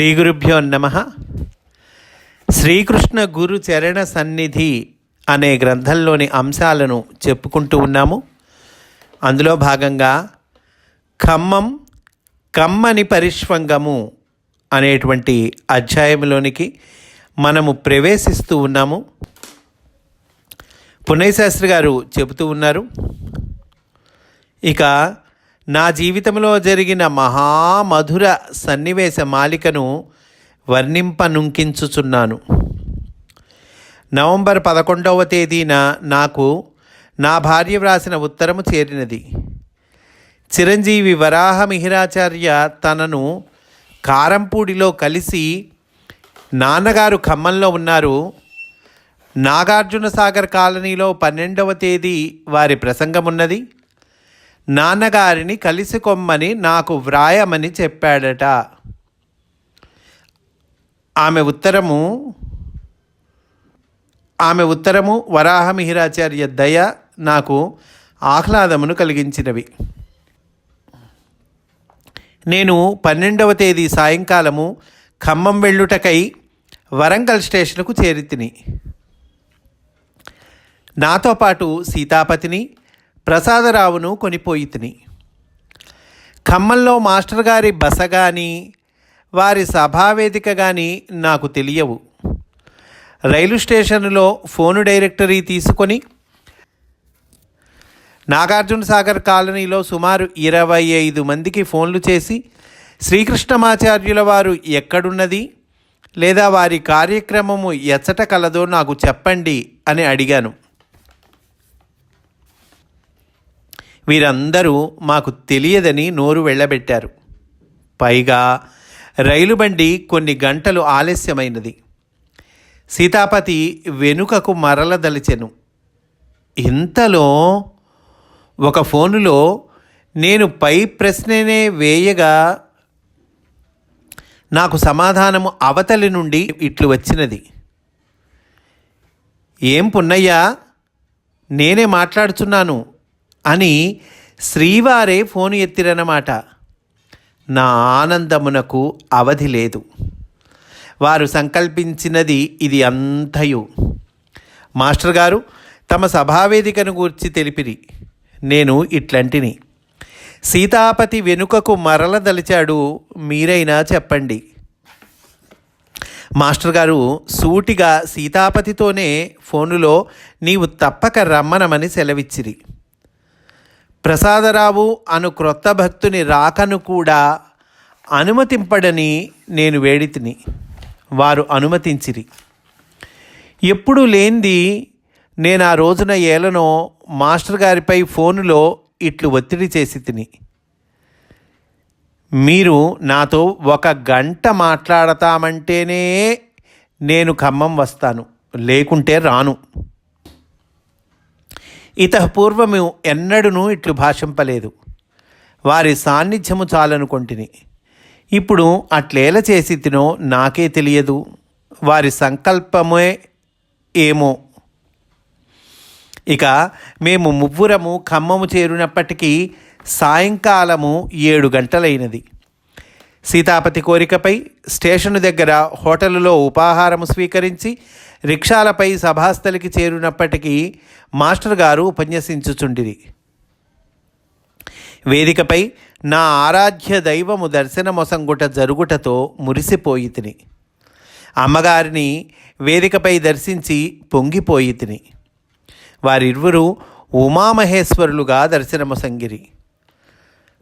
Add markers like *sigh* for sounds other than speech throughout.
శ్రీ గురుభ్యో నమ. శ్రీకృష్ణ గురు చరణ సన్నిధి అనే గ్రంథంలోని అంశాలను చెప్పుకుంటూ ఉన్నాము. అందులో భాగంగా ఖమ్మం కమ్మని పరిష్వంగము అనేటువంటి అధ్యాయంలోనికి మనము ప్రవేశిస్తూ ఉన్నాము. పుణ్యశాస్త్రి గారు చెబుతూ ఉన్నారు. ఇక నా జీవితంలో జరిగిన మహామధుర సన్నివేశ మాలికను వర్ణింపనుంకించుచున్నాను. నవంబర్ పదకొండవ తేదీన నాకు నా భార్య వ్రాసిన ఉత్తరము చేరినది. చిరంజీవి వరాహ మిహిరాచార్య తనను కారంపూడిలో కలిసి నాన్నగారు ఖమ్మంలో ఉన్నారు. నాగార్జున సాగర్ కాలనీలో పన్నెండవ తేదీ వారి ప్రసంగం ఉన్నది నాన్నగారిని కలిసి కొమ్మని నాకు వ్రాయమని చెప్పాడట. ఆమె ఉత్తరము ఆమె ఉత్తరము వరాహమిహిరాచార్య దయ నాకు ఆహ్లాదమును కలిగించినవి. నేను పన్నెండవ తేదీ సాయంకాలము ఖమ్మం వెళ్ళుటకై వరంగల్ స్టేషన్కు చేరితిని. నాతో పాటు సీతాపతిని ప్రసాదరావును కొనిపోయి తిని. ఖమ్మంలో మాస్టర్ గారి బస కానీ వారి సభావేదిక కానీ నాకు తెలియవు. రైలు స్టేషన్లో ఫోను డైరెక్టరీ తీసుకొని నాగార్జున సాగర్ కాలనీలో సుమారు ఇరవై ఐదు మందికి ఫోన్లు చేసి శ్రీకృష్ణమాచార్యుల వారు ఎక్కడున్నది? లేదా వారి కార్యక్రమము ఎచ్చట కలదో నాకు చెప్పండి అని అడిగాను. వీరందరూ మాకు తెలియదని నోరు వెళ్ళబెట్టారు. పైగా రైలు బండి కొన్ని గంటలు ఆలస్యమైనది. సీతాపతి వెనుకకు మరలదలిచెను. ఇంతలో ఒక ఫోనులో నేను పై ప్రశ్ననే వేయగా నాకు సమాధానము అవతలి నుండి ఇట్లు వచ్చినది. ఏం పున్నయ్యా నేనే మాట్లాడుచున్నాను. అని శ్రీవారే ఫోన్ ఎత్తిరన్నమాట. నా ఆనందమునకు అవధి లేదు. వారు సంకల్పించినది ఇది అంతయు. మాస్టర్ గారు తమ సభావేదికను గూర్చి తెలిపిరి. నేను ఇట్లంటిని. సీతాపతి వెనుకకు మరలదలిచాడు మీరైనా చెప్పండి. మాస్టర్ గారు సూటిగా సీతాపతితోనే ఫోనులో నీవు తప్పక రమ్మనమని సెలవిచ్చిరి. ప్రసాదరావు అను క్రొత్త భక్తుని రాకను కూడా అనుమతింపడని నేను వేడితిని వారు అనుమతించిరి. ఎప్పుడు లేనిది నేను ఆ రోజున ఏలనో మాస్టర్ గారిపై ఫోనులో ఇట్లు ఒత్తిడి చేసి తిని. మీరు నాతో ఒక గంట మాట్లాడతామంటేనే నేను ఖమ్మం వస్తాను లేకుంటే రాను. ఇతపూర్వము ఎన్నడూనూ ఇట్లు భాషింపలేదు. వారి సాన్నిధ్యము చాలనుకొంటిని. ఇప్పుడు అట్లేల చేసి తినో నాకే తెలియదు. వారి సంకల్పమే ఏమో. ఇక మేము మువ్వురము ఖమ్మము చేరినప్పటికీ సాయంకాలము ఏడు గంటలైనది. సీతాపతి కోరికపై స్టేషను దగ్గర హోటలులో ఉపాహారము స్వీకరించి రిక్షాలపై సభాస్థలికి చేరినప్పటికీ మాస్టర్ గారు ఉపన్యసించుచుండిరి. వేదికపై నా ఆరాధ్య దైవము దర్శనమొసంగుట జరుగుటతో మురిసిపోయి తిని అమ్మగారిని వేదికపై దర్శించి పొంగిపోయి తిని వారిరువురు ఉమామహేశ్వరులుగా దర్శనమొసంగిరి.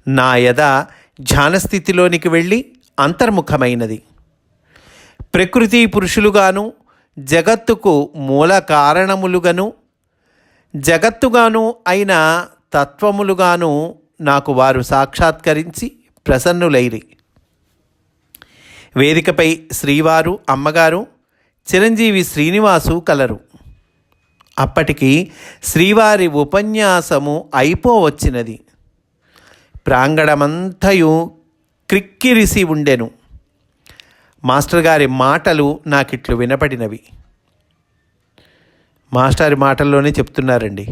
నా యద ధ్యానస్థితిలోనికి వెళ్ళి అంతర్ముఖమైనది. ప్రకృతి పురుషులుగాను జగత్తుకు మూల కారణములుగాను జగత్తుగాను అయిన తత్వములుగాను నాకు వారు సాక్షాత్కరించి ప్రసన్నులైరి. వేదికపై శ్రీవారు అమ్మగారు చిరంజీవి శ్రీనివాసు కలరు. అప్పటికి శ్రీవారి ఉపన్యాసము అయిపోవచ్చినది. ప్రాంగణమంతయు క్రిక్కిరిసి ఉండెను. మాస్టర్ గారి మాటలు నాకిట్లు వినపడినవి. మాస్టర్ మాటల్లోనే చెప్తున్నారండి.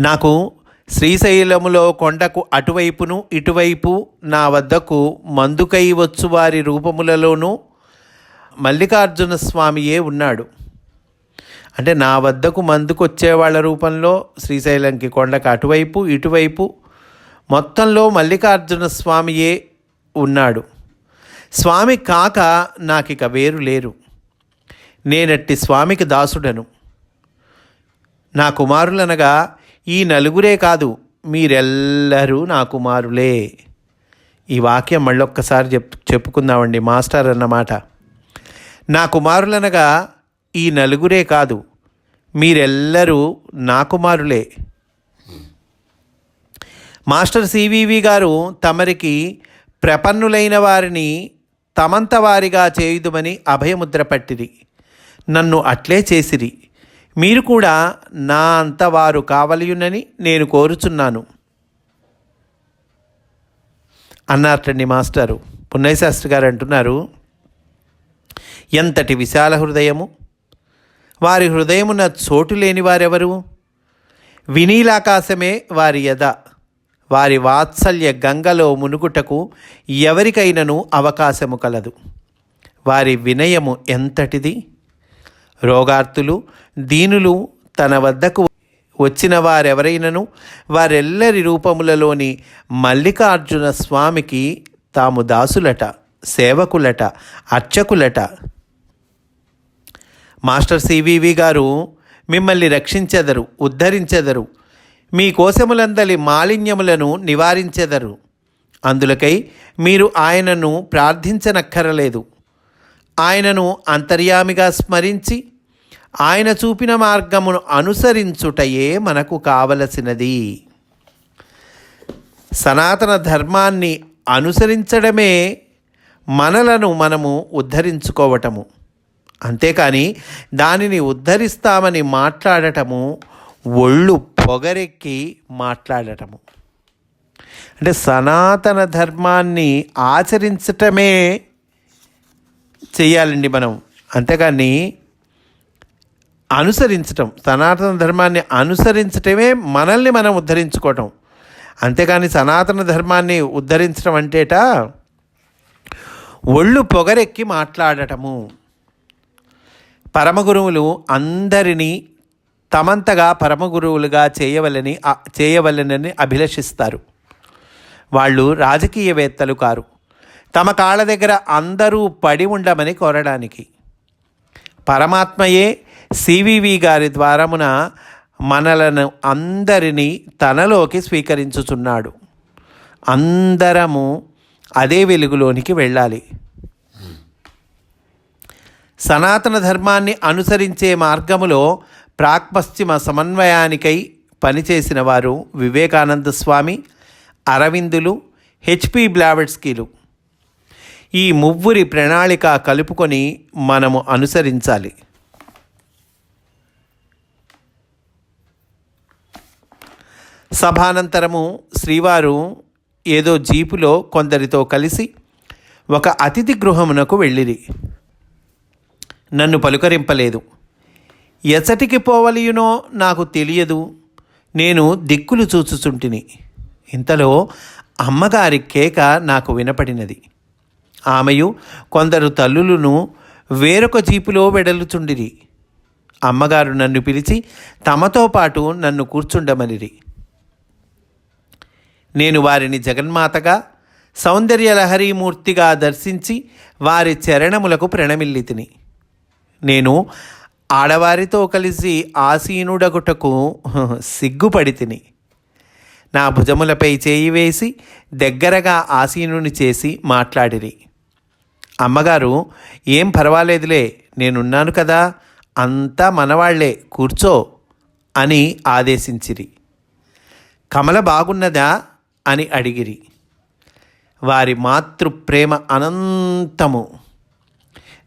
నాకు శ్రీశైలములో కొండకు అటువైపును ఇటువైపు నా వద్దకు మందుకై వచ్చు వారి రూపములలోనూ మల్లికార్జున స్వామియే ఉన్నాడు. అంటే నా వద్దకు మందుకొచ్చే వాళ్ళ రూపంలో శ్రీశైలంకి కొండకు అటువైపు ఇటువైపు మొత్తంలో మల్లికార్జున స్వామియే ఉన్నాడు. స్వామి కాక నాకిక వేరు లేరు. నేనట్టి స్వామికి దాసుడను. నా కుమారులనగా ఈ నలుగురే కాదు మీరెల్లరూ నా కుమారులే. ఈ వాక్యం మళ్ళొక్కసారి చెప్ చెప్పుకుందామండి మాస్టర్ అన్నమాట నా కుమారులనగా ఈ నలుగురే కాదు మీరెల్లరూ నా కుమారులే. మాస్టర్ సివివి గారు తమరికి ప్రపన్నులైన వారిని తమంత వారిగా చేయుదుమని అభయముద్ర పట్టిరి. నన్ను అట్లే చేసిరి. మీరు కూడా నా అంత వారు కావలియునని నేను కోరుచున్నాను. అన్నారటండి మాస్టారు. పున్నయశాస్త్రి గారు అంటున్నారు ఎంతటి విశాల హృదయము! వారి హృదయమున చోటు లేని వారెవరు? వినీలాకాశమే వారి యథ వారి వాత్సల్య గంగలో మునుగుటకు ఎవరికైనను అవకాశము కలదు. వారి వినయము ఎంతటిది? రోగార్తులు దీనులు తన వద్దకు వచ్చిన వారెవరైనను? వారెల్లరి రూపములలోని మల్లికార్జున స్వామికి తాము దాసులట సేవకులట అర్చకులట. మాస్టర్ సివివి గారు మిమ్మల్ని రక్షించెదరు ఉద్ధరించెదరు. మీ కోశములందలి మాలిన్యములను నివారించెదరు. అందులకై మీరు ఆయనను ప్రార్థించనక్కరలేదు. ఆయనను అంతర్యామిగా స్మరించి ఆయన చూపిన మార్గమును అనుసరించుటయే మనకు కావలసినది. సనాతన ధర్మాన్ని అనుసరించడమే మనలను మనము ఉద్ధరించుకోవటము. అంతేకాని దానిని ఉద్ధరిస్తామని మాట్లాడటము ఒళ్ళు పొగరెక్కి మాట్లాడటము. అంటే సనాతన ధర్మాన్ని ఆచరించటమే చేయాలండి మనం. అంతేకాని అనుసరించటం సనాతన ధర్మాన్ని అనుసరించటమే మనల్ని మనం ఉద్ధరించుకోవటం. అంతేకాని సనాతన ధర్మాన్ని ఉద్ధరించడం అంటేట ఒళ్ళు పొగరెక్కి మాట్లాడటము. పరమగురువులు అందరినీ తమంతగా పరమగురువులుగా చేయవలని చేయవలనని అభిలషిస్తారు. వాళ్ళు రాజకీయవేత్తలు కారు. తమ కాళ్ళ దగ్గర అందరూ పడి ఉండమని కోరడానికి. పరమాత్మయే సివివి గారి ద్వారమున మనలను అందరినీ తనలోకి స్వీకరించుచున్నాడు. అందరము అదే వెలుగులోనికి వెళ్ళాలి. సనాతన ధర్మాన్ని అనుసరించే మార్గములో ప్రాక్పశ్చిమ సమన్వయానికై పనిచేసిన వారు వివేకానంద స్వామి అరవిందులు హెచ్పి బ్లావెట్స్కీలు ఈ మువ్వురి ప్రణాళిక కలుపుకొని మనము అనుసరించాలి. సభానంతరము శ్రీవారు ఏదో జీపులో కొందరితో కలిసి ఒక అతిథి గృహమునకు వెళ్ళిరి. నన్ను పలుకరింపలేదు. ఎసటికి పోవలియునో నాకు తెలియదు. నేను దిక్కులు చూచుచుంటిని. ఇంతలో అమ్మగారి కేక నాకు వినపడినది. ఆమెయు కొందరు తల్లులను వేరొక జీపులో వెడలుచుండిరి అమ్మగారు నన్ను పిలిచి తమతో పాటు నన్ను కూర్చుండమనిరి. నేను వారిని జగన్మాతగా సౌందర్యలహరీమూర్తిగా దర్శించి వారి చరణములకు ప్రణమిల్లితిని. నేను ఆడవారితో కలిసి ఆసీనుడగుటకు *laughs* సిగ్గుపడి తిని నా భుజములపై చేయి వేసి దగ్గరగా ఆసీనుని చేసి మాట్లాడిరి. అమ్మగారు ఏం పర్వాలేదులే నేనున్నాను కదా అంతా మనవాళ్ళే కూర్చో అని ఆదేశించిరి. కమల బాగున్నదా? అని అడిగిరి. వారి మాతృప్రేమ అనంతము.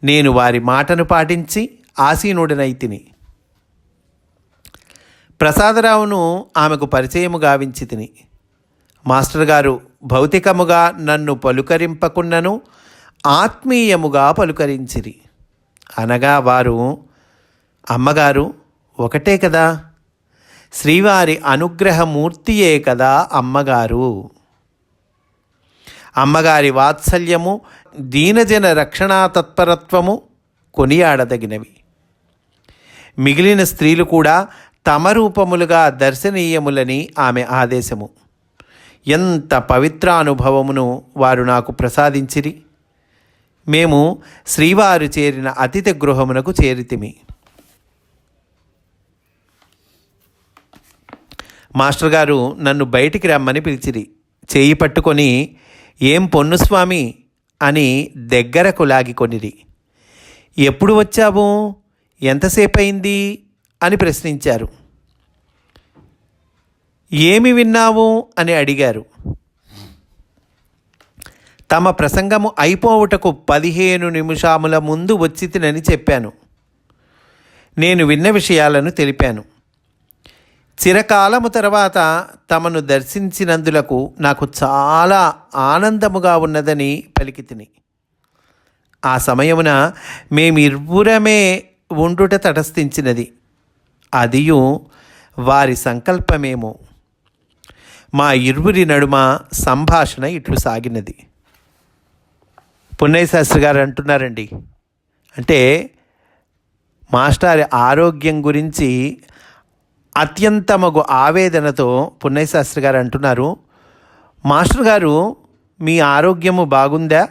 నేను వారి మాటను పాటించి ఆసీనుడినైతిని ప్రసాదరావును ఆమెకు పరిచయము గావించి తిని. మాస్టర్ గారు భౌతికముగా నన్ను పలుకరింపకున్నను ఆత్మీయముగా పలుకరించిరి. అనగా వారు అమ్మగారు ఒకటే కదా? శ్రీవారి అనుగ్రహమూర్తియే కదా అమ్మగారు? అమ్మగారి వాత్సల్యము దీనజన రక్షణా తత్పరత్వము కొనియాడదగినవి. మిగిలిన స్త్రీలు కూడా తమ రూపములుగా దర్శనీయములని ఆమె ఆదేశము. ఎంత పవిత్రానుభవమును వారు నాకు ప్రసాదించిరి. మేము శ్రీవారు చేరిన అతిథి గృహమునకు చేరితిమి. మాస్టర్ గారు నన్ను బయటికి రమ్మని పిలిచిరి. చేయి పట్టుకొని ఏం పొన్నుస్వామి అని దగ్గరకు లాగికొనిరి ఎప్పుడు వచ్చావు? ఎంతసేపు అయింది అని ప్రశ్నించారు. ఏమి విన్నావు? అని అడిగారు. తమ ప్రసంగము అయిపోవుటకు పదిహేను నిమిషాముల ముందు వచ్చి తినని చెప్పాను. నేను విన్న విషయాలను తెలిపాను. చిరకాలము తర్వాత తమను దర్శించినందులకు నాకు చాలా ఆనందముగా ఉన్నదని పలికితిని ఆ సమయమున మేమిరువురమే ఉండుట తటస్థించినది. అదియు వారి సంకల్పమేమో. మా ఇరువురి నడుమ సంభాషణ ఇట్లు సాగినది. పున్నయ్య శాస్త్రి గారు అంటున్నారండి. అంటే మాస్టర్ ఆరోగ్యం గురించి అత్యంతమగు ఆవేదనతో పున్నయ్య శాస్త్రి గారు అంటున్నారు. మాస్టర్ గారు మీ ఆరోగ్యము బాగుందా?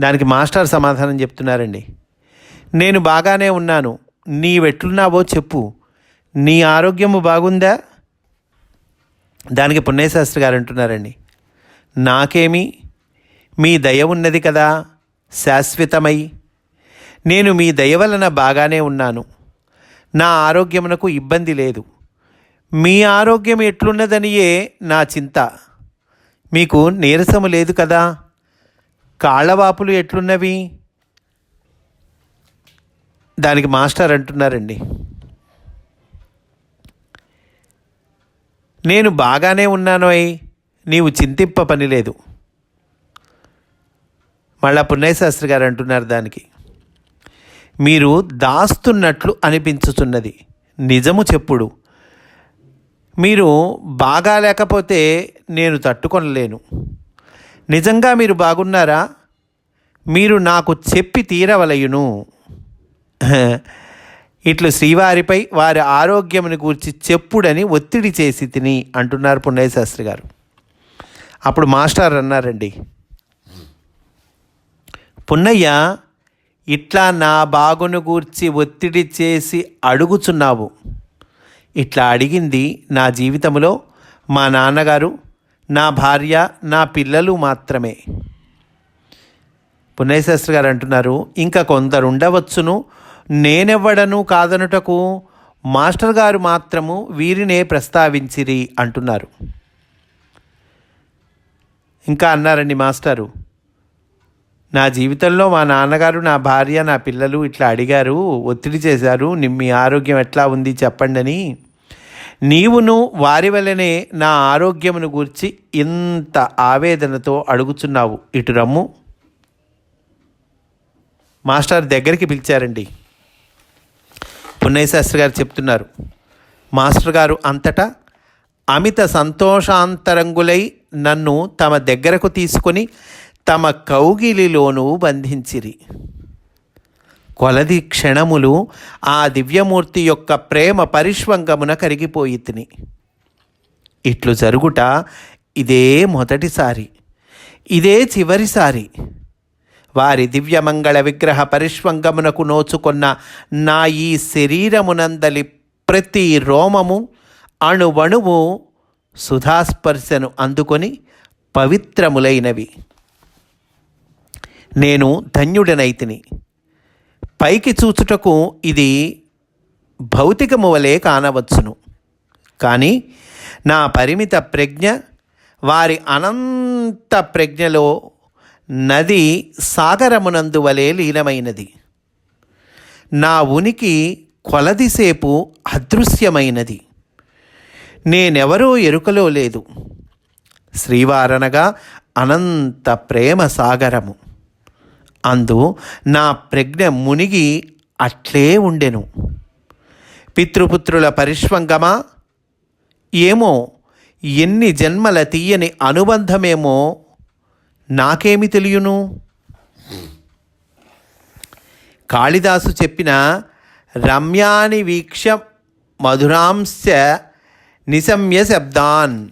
దానికి మాస్టర్ సమాధానం చెప్తున్నారండి. నేను బాగానే ఉన్నాను. నీవెట్లున్నావో చెప్పు. నీ ఆరోగ్యము బాగుందా? దానికి పుణ్యశాస్త్రి గారు అంటున్నారండి. నాకేమి? మీ దయ ఉన్నది కదా. శాశ్వతమై. నేను మీ దయ వలన బాగానే ఉన్నాను. నా ఆరోగ్యమునకు ఇబ్బంది లేదు. మీ ఆరోగ్యం ఎట్లున్నదనియే నా చింత. మీకు నీరసము లేదు కదా. కాళ్ళవాపులు ఎట్లున్నవి? దానికి మాస్టర్ అంటున్నారండి. నేను బాగానే ఉన్నానోయ్ నీవు చింతింప పని లేదు. మళ్ళా పుణ్యశాస్త్రి గారు అంటున్నారు దానికి. మీరు దాస్తున్నట్లు అనిపించుతున్నది. నిజము చెప్పుడు. మీరు బాగా లేకపోతే నేను తట్టుకొనలేను. నిజంగా మీరు బాగున్నారా? మీరు నాకు చెప్పి తీరవలయును. *laughs* ఇట్లు శ్రీవారిపై వారి ఆరోగ్యముని గూర్చి చెప్పుడని ఒత్తిడి చేసి తిని అంటున్నారు పుణ్యశాస్త్రి గారు. అప్పుడు మాస్టర్ అన్నారండి. పున్నయ్య ఇట్లా నా బాగును గూర్చి ఒత్తిడి చేసి అడుగుచున్నావు. ఇట్లా అడిగింది నా జీవితంలో మా నాన్నగారు. నా భార్య నా పిల్లలు మాత్రమే. పుణ్యశాస్త్రి గారు అంటున్నారు ఇంకా కొందరు ఉండవచ్చును నేనెవ్వడను కాదనుటకు మాస్టర్ గారు మాత్రము వీరినే ప్రస్తావించిరి అంటున్నారు. ఇంకా అన్నారండి మాస్టరు నా జీవితంలో మా నాన్నగారు నా భార్య నా పిల్లలు ఇట్లా అడిగారు ఒత్తిడి చేశారు మీ ఆరోగ్యం ఎట్లా ఉంది చెప్పండి అని నీవును వారి వల్లనే నా ఆరోగ్యమును గూర్చి ఇంత ఆవేదనతో అడుగుచున్నావు. ఇటు రమ్ము. మాస్టర్ దగ్గరికి పిలిచారండి. పున్నయ్యశాస్త్రి గారు చెప్తున్నారు. మాస్టర్ గారు అంతటా అమిత సంతోషాంతరంగులై నన్ను తమ దగ్గరకు తీసుకొని తమ కౌగిలిలోనూ బంధించిరి. కొలది క్షణములు ఆ దివ్యమూర్తి యొక్క ప్రేమ పరిష్వంగమున కరిగిపోయి తిని. ఇట్లు జరుగుట ఇదే మొదటిసారి ఇదే చివరిసారి. వారి దివ్యమంగళ విగ్రహ పరిష్వంగమునకు నోచుకున్న నా ఈ శరీరమునందలి ప్రతి రోమము అణువణువు సుధాస్పర్శను అందుకొని పవిత్రములైనవి. నేను ధన్యుడనైతిని పైకి చూచుటకు ఇది భౌతికము వలె కానవచ్చును. కానీ నా పరిమిత ప్రజ్ఞ వారి అనంత ప్రజ్ఞలో నది సాగరమునందు వలె లీనమైనది. నా ఉనికి కొలదిసేపు అదృశ్యమైనది. నేనెవరో ఎరుకలో లేదు. శ్రీవారనగా అనంత ప్రేమ సాగరము. అందు నా ప్రజ్ఞ మునిగి అట్లే ఉండెను. పితృపుత్రుల పరిష్వంగమా? ఏమో ఎన్ని జన్మల తీయని అనుబంధమేమో నాకేమి తెలియను? కాళిదాసు చెప్పిన రమ్యాని వీక్ష మధురాంశ నిశమ్య శబ్దాన్.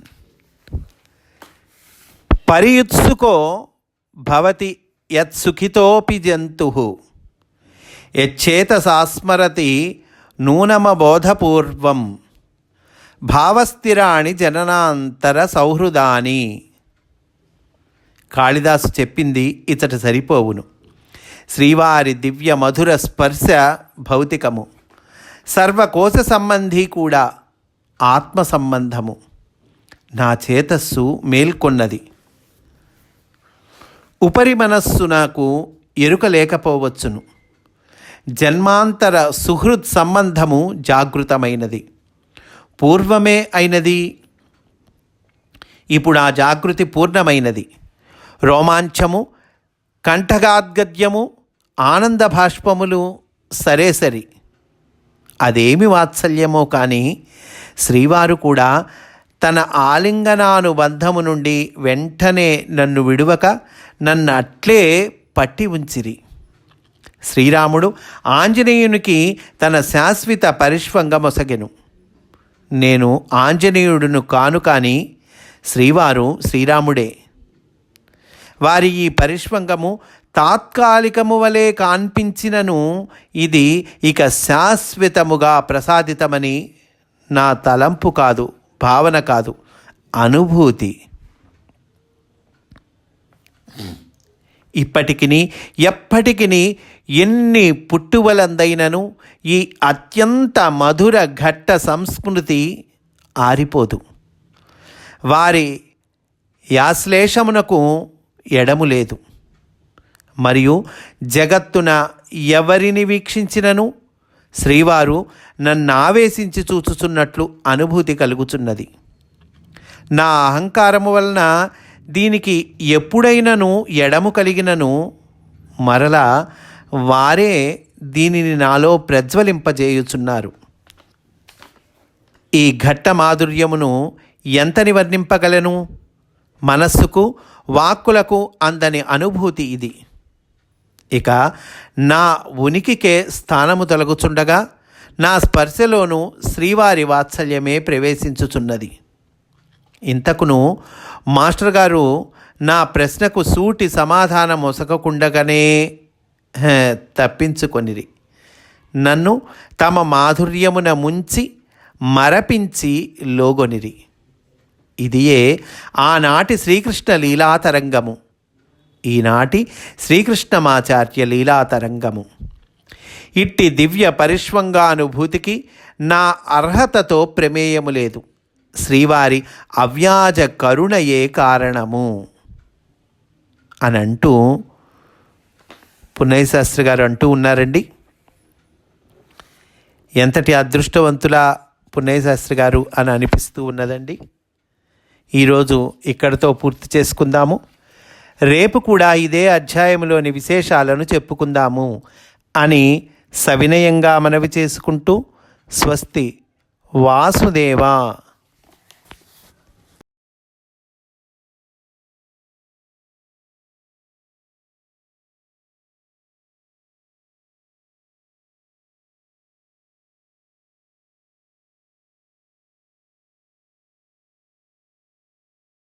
పరియుత్సుకో భవతి యత్సుఖితోపి జంతు. యచ్చేతసాస్మరతి నూనమబోధపూర్వం. భావస్థిరాణి జననాంతర సౌహృదాని. కాళిదాసు చెప్పింది ఇతట సరిపోవును. శ్రీవారి దివ్య మధుర స్పర్శ భౌతికము. సర్వకోశ సంబంధీ కూడా ఆత్మ సంబంధము. నా చేతస్సు మేల్కొన్నది. ఉపరి మనస్సు నాకు ఎరుక లేకపోవచ్చును. జన్మాంతర సుహృద్ సంబంధము జాగృతమైనది. పూర్వమే అయినది ఇప్పుడు ఆ జాగృతి పూర్ణమైనది. రోమాంచము కంఠగాద్గద్యము ఆనంద భాష్పములు సరే సరి. అదేమి వాత్సల్యమో కానీ శ్రీవారు కూడా తన ఆలింగనానుబంధము నుండి వెంటనే నన్ను విడువక నన్ను అట్లే పట్టి ఉంచిరి. శ్రీరాముడు ఆంజనేయునికి తన శాశ్వత పరిష్వంగమొసగెను. నేను ఆంజనేయుడును కాను కానీ శ్రీవారు శ్రీరాముడే. వారి ఈ పరిష్వంగము తాత్కాలికము వలె కాన్పించినను ఇది ఇక శాశ్వతముగా ప్రసాదితమని నా తలంపు కాదు. భావన కాదు అనుభూతి. ఇప్పటికిని ఎప్పటికిని ఎన్ని పుట్టువలందైనను ఈ అత్యంత మధుర ఘట్ట సంస్కృతి ఆరిపోదు. వారి యాశ్లేషమునకు ఎడము లేదు. మరియు జగత్తున ఎవరిని వీక్షించినను? శ్రీవారు నన్ను ఆవేశించి చూచుచున్నట్లు అనుభూతి కలుగుచున్నది. నా అహంకారము వలన దీనికి ఎప్పుడైనను ఎడము కలిగినను మరలా వారే దీనిని నాలో ప్రజ్వలింపజేయుచున్నారు. ఈ ఘట్ట మాధుర్యమును ఎంతని వర్ణింపగలను మనస్సుకు వాక్కులకు అందని అనుభూతి ఇది. ఇక నా ఉనికికే స్థానము తొలగుచుండగా నా స్పర్శలోను శ్రీవారి వాత్సల్యమే ప్రవేశించుచున్నది. ఇంతకును మాస్టర్ గారు నా ప్రశ్నకు సూటి సమాధానం ఒసకకుండగానే తప్పించుకొనిరి. నన్ను తమ మాధుర్యమున ముంచి మరపించి లోగొనిరి. ఇదియే ఆనాటి శ్రీకృష్ణ లీలాతరంగము. ఈనాటి శ్రీకృష్ణమాచార్య లీలాతరంగము. ఇట్టి దివ్య పరిష్వంగానుభూతికి నా అర్హతతో ప్రమేయము లేదు. శ్రీవారి అవ్యాజ కరుణయే కారణము. అని అంటూ పున్నయశాస్త్రి గారు అంటూ ఉన్నారండి. ఎంతటి అదృష్టవంతుల పున్నయశాస్త్రి గారు అని అనిపిస్తూ ఉన్నదండి. ఈరోజు ఇక్కడితో పూర్తి చేసుకుందాము. రేపు కూడా ఇదే అధ్యాయంలోని విశేషాలను చెప్పుకుందాము అని సవినయంగా మనవి చేసుకుంటూ స్వస్తి వాసుదేవా.